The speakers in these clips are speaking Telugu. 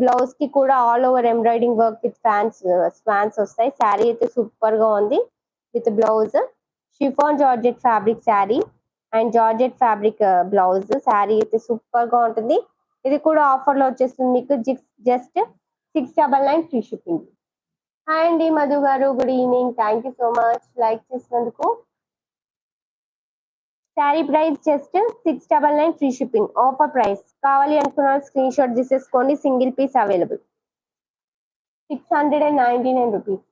బ్లౌజ్కి కూడా all over embroidering work with fans fans వస్తాయి. శారీ అయితే సూపర్గా ఉంది with blouse chiffon georgette fabric sari and georgette fabric blouse sari అయితే సూపర్గా ఉంటుంది. ఇది కూడా ఆఫర్లో వచ్చేస్తుంది మీకు. Just six double nine free shipping hi అండి Madhu garu. Good evening thank you so much like చేసినందుకు sari price just six double nine free shipping. Offer price కావాలి అనుకున్న స్క్రీన్ షాట్ తీసేసుకోండి. Single piece available six hundred and ninety nine rupees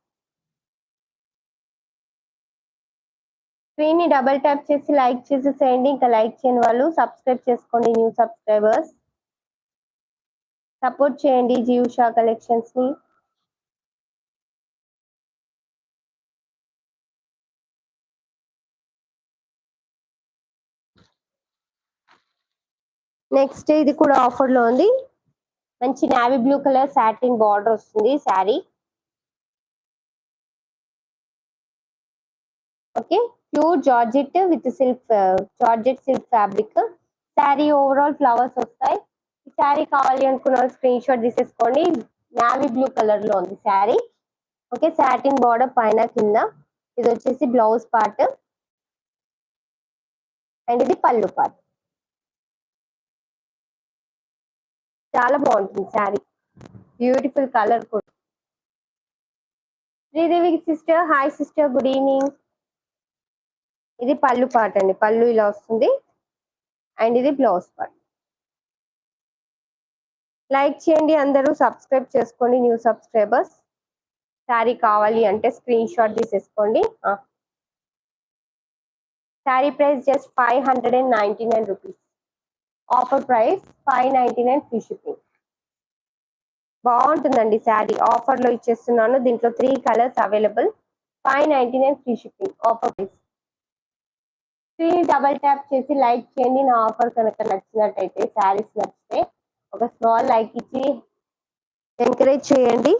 స్క్రీన్ని double tap చేసి లైక్ చేసేసేయండి ఇంకా లైక్ చేయని వాళ్ళు సబ్స్క్రైబ్ చేసుకోండి న్యూ సబ్స్క్రైబర్స్ సపోర్ట్ చేయండి జీవుషా కలెక్షన్స్ నెక్స్ట్ ఇది కూడా ఆఫర్లో ఉంది. మంచి navy blue colour satin border వస్తుంది sari. Okay pure georgette with silk georgette silk fabric. Sari overall flowers వస్తాయి. ఈ శారీ కావాలి అనుకున్న స్క్రీన్ షాట్ తీసేసుకోండి. నావీ బ్లూ కలర్లో ఉంది శారీ. ఓకే సాటిన్ బార్డర్ పైన కింద. ఇది వచ్చేసి బ్లౌజ్ పార్ట్. అండ్ ఇది పళ్ళు పార్ట్. చాలా బాగుంటుంది శారీ. బ్యూటిఫుల్ కలర్ కూడా. Sridevi sister hi sister good evening ఇది పళ్ళు పార్ట్ అండి. పళ్ళు ఇలా వస్తుంది. అండ్ ఇది బ్లౌజ్ పార్ట్. లైక్ చేయండి అందరూ. సబ్స్క్రైబ్ చేసుకోండి న్యూ సబ్స్క్రైబర్స్ శారీ కావాలి అంటే స్క్రీన్ షాట్ తీసేసుకోండి. Sari price just five hundred and ninety nine rupees offer price five ninety nine free shipping. బాగుంటుందండి శారీ. ఆఫర్లో ఇచ్చేస్తున్నాను. దీంట్లో three colours available. Five ninety nine free shipping offer price. Three double tap చేసి లైక్ చేయండి. నా ఆఫర్ కనుక నచ్చినట్టయితే శారీస్ నచ్చితే ఒక స్మాల్ లైక్ ఇచ్చి ఎంకరేజ్ చేయండి.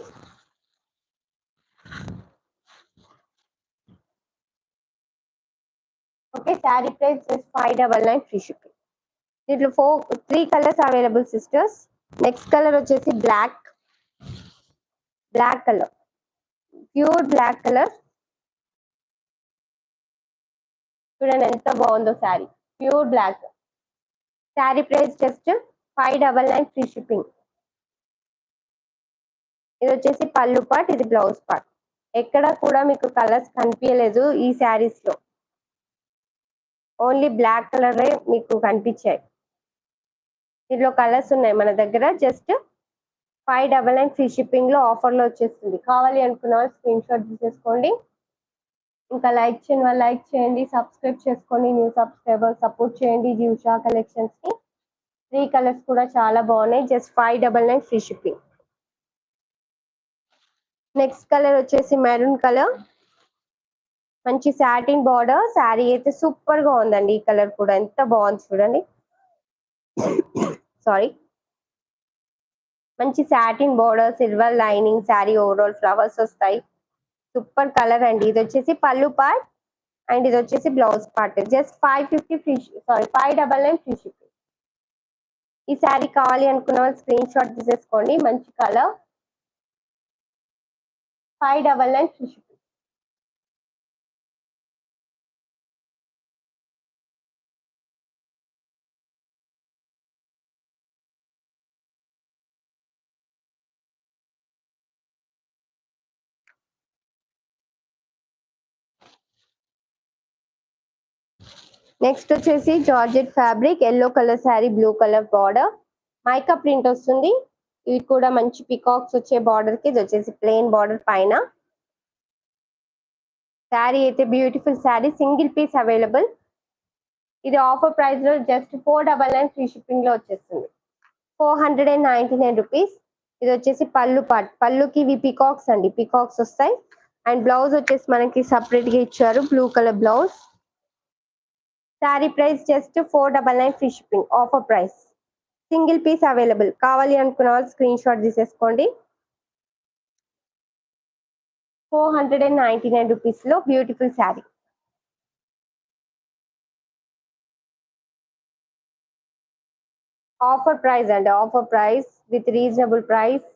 Okay sari price just five double nine free shipping. దీంట్లో four three colours available sisters next colour వచ్చేసి black black colour pure black colour చూడండి ఎంత బాగుందో sari. Pure black sari price just five double nine free shipping ఇది వచ్చేసి పళ్ళు పార్ట్ ఇది బ్లౌజ్ పార్ట్ ఎక్కడ కూడా మీకు కలర్స్ కనిపించలేదు ఈ శారీస్లో. ఓన్లీ బ్లాక్ కలర్ మీకు కనిపించాయి. దీంట్లో కలర్స్ ఉన్నాయి మన దగ్గర. Just five double nine free షిప్పింగ్లో ఆఫర్లో వచ్చేస్తుంది. కావాలి అనుకున్న వాళ్ళు స్క్రీన్ షాట్ తీసేసుకోండి. ఇంకా లైక్ చేయని వాళ్ళు లైక్ చేయండి. సబ్స్క్రైబ్ చేసుకోండి. న్యూ సబ్స్క్రైబర్ సపోర్ట్ చేయండి. జ్యూషా కలెక్షన్స్కి. త్రీ కలర్స్ కూడా చాలా బాగున్నాయి. Just five double nine free shipping. Next colour వచ్చేసి మెరూన్ కలర్. మంచి సాటిన్ బార్డర్. శారీ అయితే సూపర్గా ఉందండి ఈ కలర్ కూడా. ఎంత బాగుంది చూడండి. సారీ మంచి satin border silver lining sari overall flowers వస్తాయి. సూపర్ కలర్ అండి. ఇది వచ్చేసి పళ్ళు పార్ట్ అండ్ ఇది వచ్చేసి blouse part just five fifty free sari five double nine free ship ఈ శారీ కావాలి అనుకున్న వాళ్ళు స్క్రీన్ షాట్ తీసేసుకోండి. మంచి colour five double nine free ship next వచ్చేసి georgette fabric yellow colour sari blue colour border mica print వస్తుంది. ఇవి కూడా మంచి పికాక్స్ వచ్చే బార్డర్కి ఇది వచ్చేసి ప్లెయిన్ బార్డర్ పైన. శారీ అయితే beautiful sari single piece available ఇది ఆఫర్ ప్రైస్లో just four double nine free షిప్పింగ్లో వచ్చేస్తుంది. Four hundred and ninety nine rupees ఇది వచ్చేసి పళ్ళు పార్ట్ పళ్ళుకి ఇవి పికాక్స్ అండి. పికాక్స్ వస్తాయి. అండ్ బ్లౌజ్ వచ్చేసి మనకి సపరేట్గా ఇచ్చారు. Blue colour blouse sari price just four double nine free shipping. Offer price single piece available కావాలి అనుకున్న వాళ్ళు స్క్రీన్ షాట్ తీసేసుకోండి. Four hundred and ninety nine రూపీస్లో బ్యూటిఫుల్ శారీ. ఆఫర్ ప్రైస్ అండి. Offer price with reasonable price